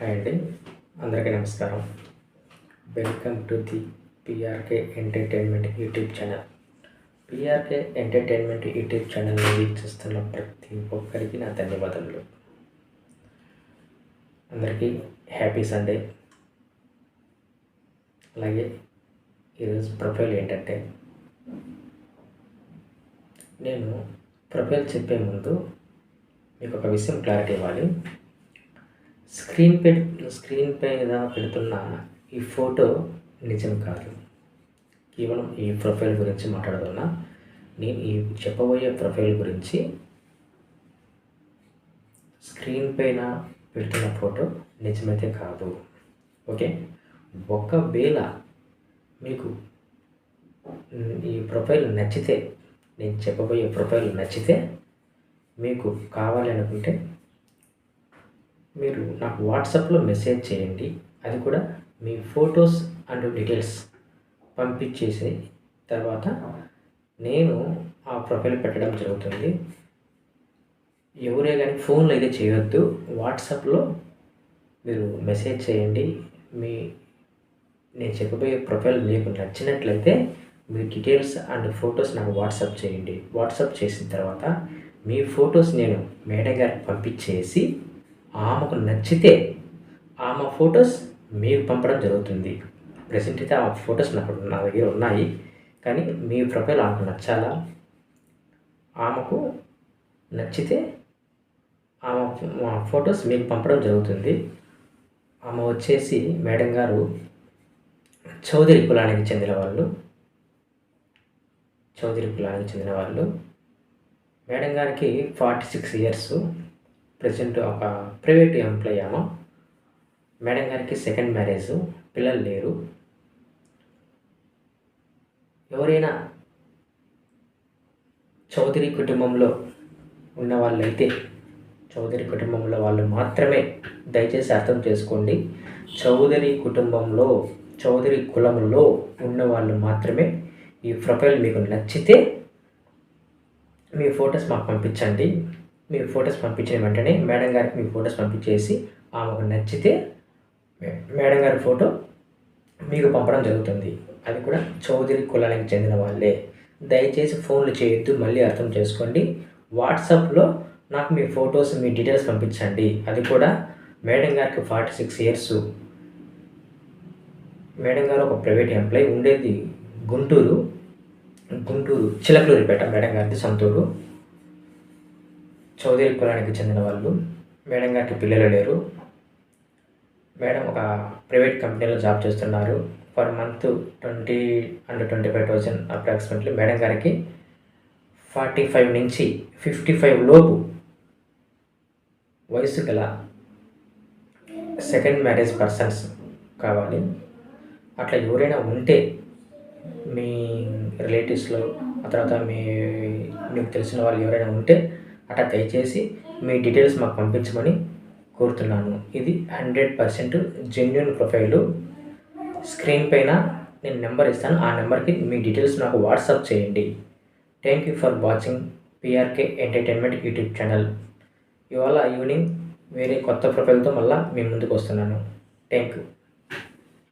Hi అండి అందరికీ నమస్కారం. Welcome to the PRK entertainment YouTube channel PRK entertainment YouTube ఛానల్ని వీక్షిస్తున్న ప్రతి ఒక్కరికి నా ధన్యవాదములు. అందరికీ హ్యాపీ సండే అలాగే ఈరోజు ప్రొఫైల్ ఏంటంటే నేను ప్రొఫైల్ చెప్పే ముందు మీకు ఒక విషయం క్లారిటీ ఇవ్వాలి. స్క్రీన్ పే స్క్రీన్ మీద పెడుతున్న ఈ ఫోటో నిజం కాదు. కేవలం ఈ ప్రొఫైల్ గురించి మాట్లాడుతున్నా. నేను ఈ చెప్పబోయే ప్రొఫైల్ గురించి స్క్రీన్ పైన పెడుతున్న ఫోటో నిజమైతే కాదు. ఓకే? ఒకవేళ మీకు ఈ ప్రొఫైల్ నచ్చితే నేను చెప్పబోయే ప్రొఫైల్ నచ్చితే మీకు కావాలి అనుకుంటే మీరు నాకు వాట్సాప్లో మెసేజ్ చేయండి. అది కూడా మీ ఫొటోస్ అండ్ డీటెయిల్స్ పంపించేసి తర్వాత నేను ఆ ప్రొఫైల్ పెట్టడం జరుగుతుంది. ఎవరే కానీ ఫోన్లో అయితే చేయొద్దు. వాట్సాప్లో మీరు మెసేజ్ చేయండి. మీ నేను చెప్పబోయే ప్రొఫైల్ మీకు నచ్చినట్లయితే మీ డీటెయిల్స్ అండ్ ఫొటోస్ నాకు వాట్సాప్ చేయండి. వాట్సాప్ చేసిన తర్వాత మీ ఫొటోస్ నేను మేడం గారికి పంపించేసి ఆమెకు నచ్చితే ఆమె ఫొటోస్ మీకు పంపడం జరుగుతుంది. ప్రజెంట్ అయితే ఆ ఫొటోస్ నాకు నా దగ్గర ఉన్నాయి. కానీ మీ ప్రొఫైల్ ఆమెకు నచ్చాలా? ఆమెకు నచ్చితే ఆమె ఫొటోస్ మీకు పంపడం జరుగుతుంది. ఆమె వచ్చేసి మేడం గారు చౌదరి కులానికి చెందిన వాళ్ళు. చౌదరి కులానికి చెందిన వాళ్ళు. మేడం గారికి ఫార్టీ సిక్స్ ఇయర్స్. ప్రజెంట్ ఒక ప్రైవేట్ ఎంప్లాయ్ ఆమె మేడం గారికి సెకండ్ మ్యారేజ్ పిల్లలు లేరు. ఎవరైనా చౌదరి కుటుంబంలో ఉన్న వాళ్ళైతే చౌదరి కుటుంబంలో వాళ్ళు మాత్రమే దయచేసి అర్థం చేసుకోండి. చౌదరి కుటుంబంలో చౌదరి కులంలో ఉన్న వాళ్ళు మాత్రమే ఈ ప్రొఫైల్ మీకు నచ్చితే మీ ఫొటోస్ మాకు పంపించండి. మీరు ఫొటోస్ పంపించిన వెంటనే మేడం గారికి మీ ఫొటోస్ పంపించేసి ఆమెకు నచ్చితే మేడం గారి ఫోటో మీకు పంపడం జరుగుతుంది. అది కూడా చౌదరి కులానికి చెందిన వాళ్ళే. దయచేసి ఫోన్లు చేయొద్దు మళ్ళీ అర్థం చేసుకోండి. వాట్సాప్లో నాకు మీ ఫొటోస్ మీ డీటెయిల్స్ పంపించండి. అది కూడా మేడం గారికి ఫార్టీ సిక్స్ ఇయర్స్. మేడం గారు ఒక ప్రైవేట్ ఎంప్లాయీ ఉండేది గుంటూరు గుంటూరు చిలకలూరిపేట. మేడం గారిది సొంతూరు. చౌదరి కులానికి చెందిన వాళ్ళు. మేడం గారికి పిల్లలు లేరు. మేడం ఒక ప్రైవేట్ కంపెనీలో జాబ్ చేస్తున్నారు. Per month twenty and twenty five thousand approximately madam గారికి ఫార్టీ ఫైవ్ నుంచి ఫిఫ్టీ ఫైవ్ లోపు వయసు గల సెకండ్ మ్యారేజ్ పర్సన్స్ కావాలి. అట్లా ఎవరైనా ఉంటే మీ రిలేటివ్స్లో ఆ తర్వాత మీ మీకు తెలిసిన వాళ్ళు ఎవరైనా ఉంటే అట్లా దయచేసి మీ డీటెయిల్స్ మాకు పంపించమని కోరుతున్నాను. ఇది hundred percent genuine profile screen పైన నేను నెంబర్ ఇస్తాను. ఆ నెంబర్కి మీ డీటెయిల్స్ నాకు వాట్సాప్ చేయండి. Thank you for watching PRK entertainment YouTube channel ఇవాళ ఈవినింగ్ వేరే కొత్త ప్రొఫైల్తో మళ్ళీ మీ ముందుకు వస్తున్నాను. Thank you